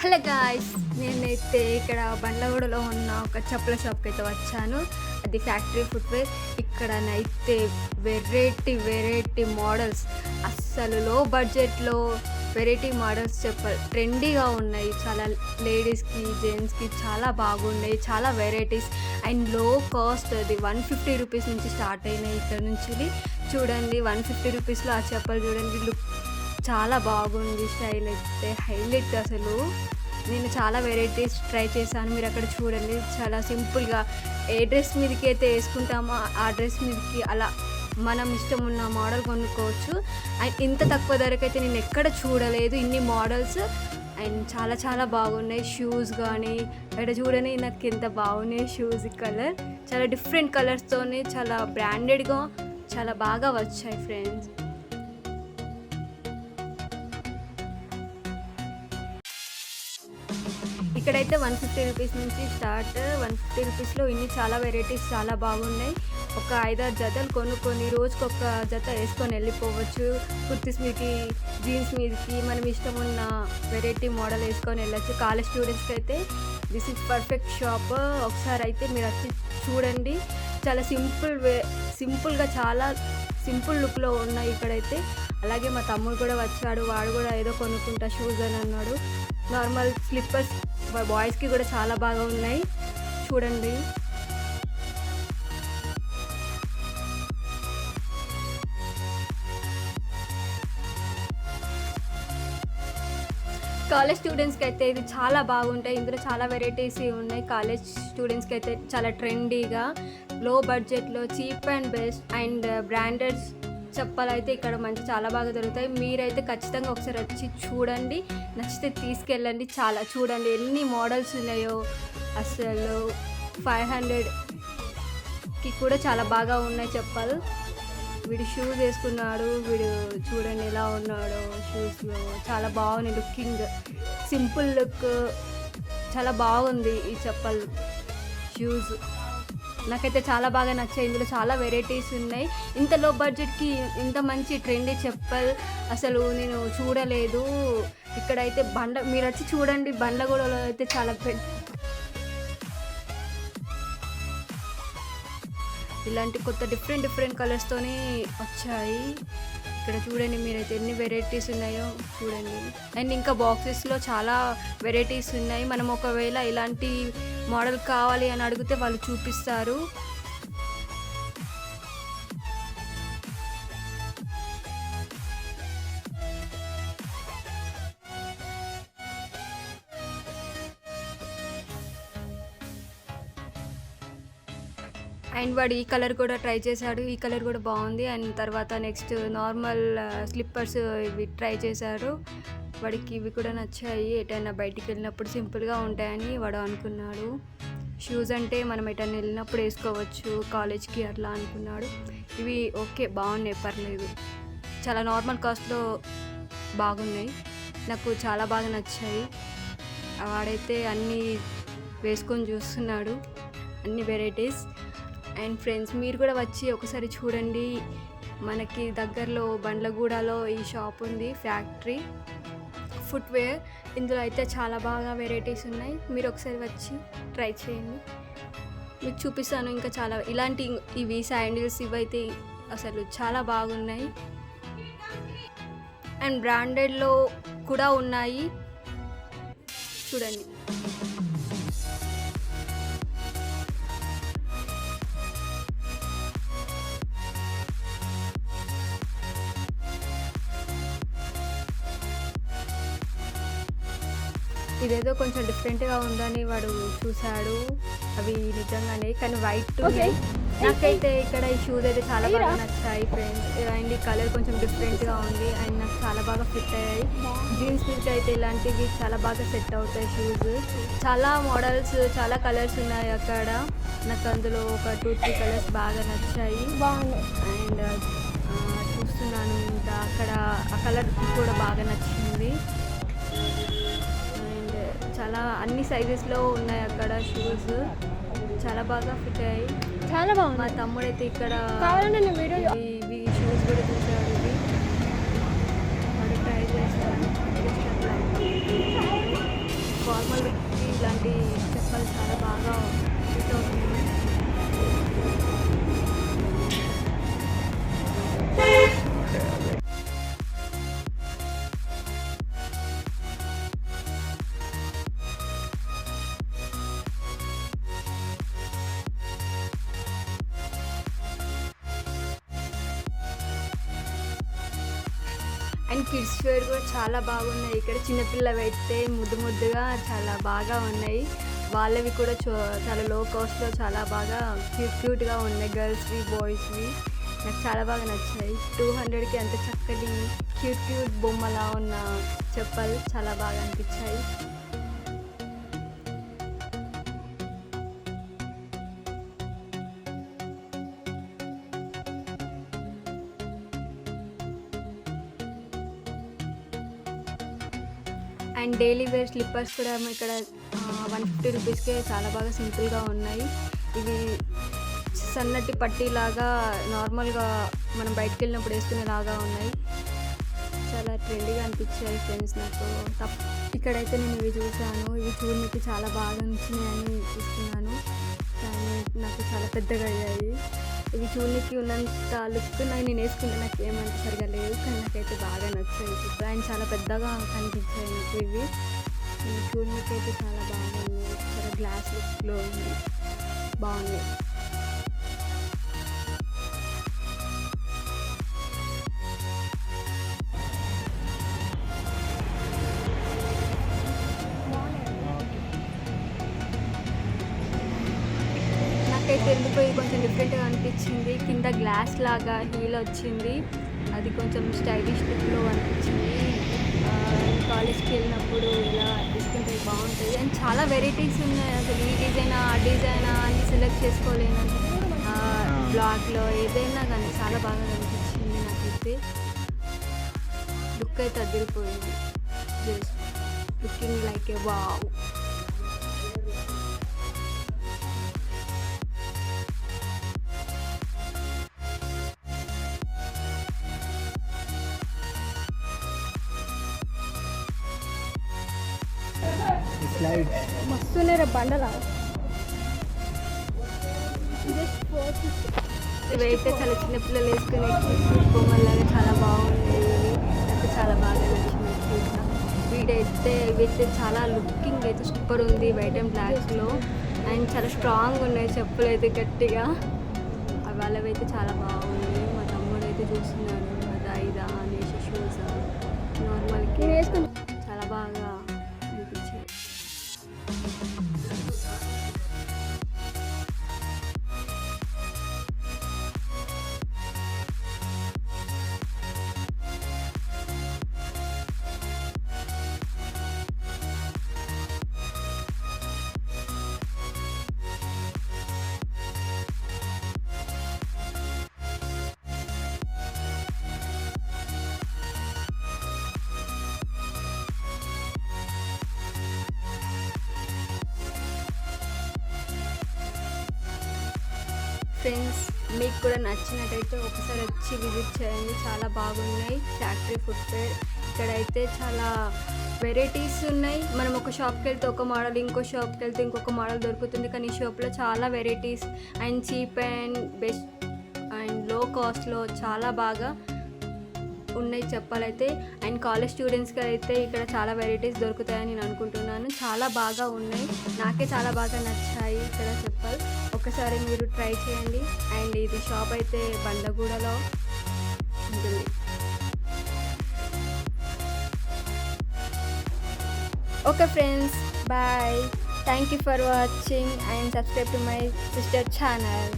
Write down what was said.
Hello guys నేనైతే ఇక్కడ బండ్లగూడలో ఉన్న ఒక చెప్పుల షాప్కి అయితే వచ్చాను. అది ఫ్యాక్టరీ ఫుట్వేర్ ఇక్కడనైతే వెరైటీ వెరైటీ మోడల్స్ అస్సలు లో బడ్జెట్లో వెరైటీ మోడల్స్ చెప్పాలి ట్రెండీగా ఉన్నాయి. చాలా లేడీస్కి జెంట్స్కి చాలా బాగున్నాయి. చాలా వెరైటీస్ అండ్లో కాస్ట్ అది వన్ ఫిఫ్టీ రూపీస్ నుంచి స్టార్ట్ అయినాయి ఇక్కడ నుంచి. చూడండి వన్ ఫిఫ్టీ రూపీస్లో ఆ చెప్పలు చూడండి. లుక్ చాలా బాగుంది స్టైల్ అయితే హైలైట్ అసలు. నేను చాలా వెరైటీస్ ట్రై చేశాను మీరు అక్కడ చూడండి. చాలా సింపుల్గా ఏ డ్రెస్ మీదకి అయితే వేసుకుంటామో ఆ డ్రెస్ మీదకి అలా మనం ఇష్టం ఉన్న మోడల్ కొనుక్కోవచ్చు. అండ్ ఇంత తక్కువ ధరకైతే నేను ఎక్కడ చూడలేదు. ఇన్ని మోడల్స్ అండ్ చాలా చాలా బాగున్నాయి. షూస్ కానీ ఇక్కడ చూడని నాకు ఎంత బాగున్నాయి షూస్ కలర్. చాలా డిఫరెంట్ కలర్స్తోనే చాలా బ్రాండెడ్గా చాలా బాగా వచ్చాయి ఫ్రెండ్స్. ఇక్కడైతే వన్ ఫిఫ్టీ రూపీస్ నుంచి స్టార్ట్. వన్ ఫిఫ్టీ రూపీస్లో ఇన్ని చాలా వెరైటీస్ చాలా బాగున్నాయి. ఒక ఐదారు జతలు కొనుక్కొని రోజుకి ఒక జత వేసుకొని వెళ్ళిపోవచ్చు. కుర్తీస్ మీదకి జీన్స్ మీదకి మనం ఇష్టం ఉన్న వెరైటీ మోడల్ వేసుకొని వెళ్ళచ్చు. కాలేజ్ స్టూడెంట్స్కి అయితే దిస్ ఇస్ పర్ఫెక్ట్ షాప్. ఒకసారి అయితే మీరు వచ్చి చూడండి. చాలా సింపుల్ వే సింపుల్గా చాలా సింపుల్ లుక్లో ఉన్నాయి ఇక్కడైతే. అలాగే మా తమ్ముడు కూడా వచ్చాడు వాడు కూడా ఏదో కొనుక్కుంటా షూస్ అని అన్నాడు. నార్మల్ స్లిప్పర్స్ బాయ్స్కి కూడా చాలా బాగా ఉన్నాయి. చూడండి. కాలేజ్ స్టూడెంట్స్కి అయితే ఇది చాలా బాగుంటాయి. ఇందులో చాలా వెరైటీస్ ఉన్నాయి. కాలేజ్ స్టూడెంట్స్కి అయితే చాలా ట్రెండీగా లో బడ్జెట్లో cheap and best and brandeds branded చెప్పాలైతే ఇక్కడ మంచి చాలా బాగా దొరుకుతాయి. మీరైతే ఖచ్చితంగా ఒకసారి వచ్చి చూడండి. నచ్చితే తీసుకెళ్ళండి. చాలా చూడండి ఎన్ని మోడల్స్ ఉన్నాయో. అసలు ఫైవ్ హండ్రెడ్కి కూడా చాలా బాగా ఉన్నాయి చెప్పాలి. వీడు షూస్ వేసుకున్నాడు. వీడు చూడండి ఎలా ఉన్నాడో షూస్లో చాలా బాగుంది లుకింగ్ సింపుల్ లుక్ చాలా బాగుంది ఈ చెప్పల్. షూస్ నాకైతే చాలా బాగా నచ్చాయి. ఇందులో చాలా వెరైటీస్ ఉన్నాయి. ఇంత లో బడ్జెట్కి ఇంత మంచి ట్రెండీ చెప్పల్ అసలు నేను చూడలేదు. ఇక్కడైతే బండ మీరు వచ్చి చూడండి. బండగూడలో అయితే చాలా పెద్ద ఇలాంటి కొత్త డిఫరెంట్ డిఫరెంట్ కలర్స్తోని వచ్చాయి. ఇక్కడ చూడండి మీరైతే ఎన్ని వెరైటీస్ ఉన్నాయో చూడండి. అండ్ ఇంకా బాక్సెస్లో చాలా వెరైటీస్ ఉన్నాయి. మనం ఒకవేళ ఇలాంటి మోడల్ కావాలి అని అడిగితే వాళ్ళు చూపిస్తారు. అండ్ వాడు ఈ కలర్ కూడా ట్రై చేశాడు ఈ కలర్ కూడా బాగుంది. అండ్ తర్వాత నెక్స్ట్ నార్మల్ స్లిప్పర్స్ ఇవి ట్రై చేశారు. వాడికి ఇవి కూడా నచ్చాయి. ఎటైనా బయటికి వెళ్ళినప్పుడు సింపుల్గా ఉంటాయని వాడు అనుకున్నాడు. షూస్ అంటే మనం ఎటైనా వెళ్ళినప్పుడు వేసుకోవచ్చు కాలేజ్కి అట్లా అనుకున్నాడు. ఇవి ఓకే బాగున్నాయి పర్లేదు. చాలా నార్మల్ కాస్ట్లో బాగున్నాయి. నాకు చాలా బాగా నచ్చాయి. వాడైతే అన్నీ వేసుకొని చూస్తున్నాడు. అన్ని వెరైటీస్. అండ్ ఫ్రెండ్స్ మీరు కూడా వచ్చి ఒకసారి చూడండి. మనకి దగ్గరలో బండ్లగూడలో ఈ షాప్ ఉంది ఫ్యాక్టరీ. ఫుట్వేర్ ఇందులో అయితే చాలా బాగా వెరైటీస్ ఉన్నాయి. మీరు ఒకసారి వచ్చి ట్రై చేయండి. మీకు చూపిస్తాను ఇంకా చాలా ఇలాంటి ఇవి శాండిల్స్ ఇవైతే అసలు చాలా బాగున్నాయి. అండ్ బ్రాండెడ్లో కూడా ఉన్నాయి. చూడండి. ఇదేదో కొంచెం డిఫరెంట్గా ఉందని వాడు చూశాడు. అవి నిజంగానే కానీ వైట్ నాకైతే ఇక్కడ ఈ షూస్ అయితే చాలా బాగా నచ్చాయి ఫ్రెండ్స్ అండ్ ఈ కలర్ కొంచెం డిఫరెంట్గా ఉంది అండ్ నాకు చాలా బాగా ఫిట్ అయ్యాయి. జీన్స్ మీద అయితే ఇలాంటివి చాలా బాగా సెట్ అవుతాయి షూస్ చాలా మోడల్స్ చాలా కలర్స్ ఉన్నాయి అక్కడ. నాకు అందులో ఒక టూ త్రీ కలర్స్ బాగా నచ్చాయి. అండ్ చూస్తున్నాను ఇంకా అక్కడ ఆ కలర్ కూడా బాగా నచ్చింది. చాలా అన్ని సైజెస్లో ఉన్నాయి అక్కడ షూస్ చాలా బాగా ఫిట్ అయ్యాయి. చాలా మా బాగుంది తమ్ముడైతే ఇక్కడ కావాలంటే నేను వీడియో ఇవి షూస్ కూడా చూసాడు అండ్ కిడ్స్ వేర్ కూడా చాలా బాగున్నాయి. ఇక్కడ చిన్నపిల్లవి అయితే ముద్దు ముద్దుగా చాలా బాగా ఉన్నాయి. వాళ్ళవి కూడా చో- చాలా లో కాస్ట్లో చాలా బాగా క్యూట్ క్యూట్గా ఉన్నాయి. గర్ల్స్వి బాయ్స్వి నాకు చాలా బాగా నచ్చాయి టూ హండ్రెడ్కి అంత చక్కటి క్యూట్ క్యూట్ బొమ్మలా ఉన్న చెప్పలు చాలా బాగా అనిపించాయి. అండ్ డైలీ వేర్ స్లిప్పర్స్ కూడా ఇక్కడ వన్ ఫిఫ్టీ రూపీస్కే చాలా బాగా సింపుల్గా ఉన్నాయి. ఇవి సన్నటి పట్టీలాగా నార్మల్గా మనం బయటకు వెళ్ళినప్పుడు వేసుకునేలాగా ఉన్నాయి. చాలా ట్రెండీగా అనిపించాయి ఫ్రెండ్స్ నాకు. తప్ ఇక్కడైతే నేను ఇవి చూశాను. ఇవి చూడడానికి చాలా బాగా నచ్చినాయని తీసుకున్నాను కానీ నాకు చాలా పెద్దగా అయ్యాయి. ఇవి చూడడానికి ఉన్నంత లుక్ నేను వేసుకుంటే నాకు ఏమంత సరిగా లేదు కానీ నాకైతే బాగా నచ్చాయి. ఇప్పుడు ఆయన చాలా పెద్దగా కనిపించాయి నాకు ఇవి. ఇవి అయితే చాలా బాగుంది చాలా గ్లాస్ లుక్లో ఉంది. బాగుంది నాకైతే కొంచెం డిఫరెంట్గా అనిపించింది. కింద గ్లాస్ లాగా హీల్ వచ్చింది. అది కొంచెం స్టైలిష్ లుక్లో అనిపించింది. కాలేజ్కి వెళ్ళినప్పుడు ఇలా తీసుకుంటే బాగుంటుంది. అండ్ చాలా వెరైటీస్ ఉన్నాయి. అసలు ఈ డిజైన్ ఆ డిజైన్ అని సెలెక్ట్ చేసుకోలేను. బ్లాగ్లో ఏదైనా కానీ చాలా బాగా అనిపించింది నాకైతే. లుక్ అయితే అదిరిపోయింది. Just looking like a wow మస్తున్నాయి రా బండలా ఇవైతే చాలా చిన్న పిల్లలు వేసుకునే బొమ్మలాగా చాలా బాగున్నాయి ఇవి. నాకు చాలా బాగా నచ్చింది వీడైతే ఇవైతే చాలా లుకింగ్ అయితే సూపర్ ఉంది వైట్ అండ్ బ్లాక్లో అండ్ చాలా స్ట్రాంగ్ ఉన్నాయి చెప్పులు అయితే గట్టిగా. అవి వాళ్ళవైతే చాలా బాగుంది. మా తమ్ముడు అయితే చూస్తున్నాడు. ఫ్రెండ్స్ మీకు కూడా నచ్చినట్టయితే ఒకసారి వచ్చి విజిట్ చేయండి. చాలా బాగున్నాయి. ఫ్యాక్టరీ ఫుట్వేర్ ఇక్కడైతే చాలా వెరైటీస్ ఉన్నాయి. మనం ఒక షాప్కి వెళ్తే ఒక మోడల్ ఇంకో షాప్కి వెళ్తే ఇంకొక మోడల్ దొరుకుతుంది. కానీ ఈ షాప్లో చాలా varieties. And cheap and best and low కాస్ట్లో చాలా బాగా ఉన్నాయి చెప్పాలైతే. అండ్ కాలేజ్ స్టూడెంట్స్కి అయితే ఇక్కడ చాలా వెరైటీస్ దొరుకుతాయని నేను అనుకుంటున్నాను. చాలా బాగా ఉన్నాయి. నాకే చాలా బాగా నచ్చాయి. ఇక్కడ చెప్పాలి. ఒకసారి మీరు ట్రై చేయండి. అండ్ ఇది షాప్ అయితే బండగూడలో ఉంటుంది. Okay friends bye. Thank you for watching and subscribe to my sister channel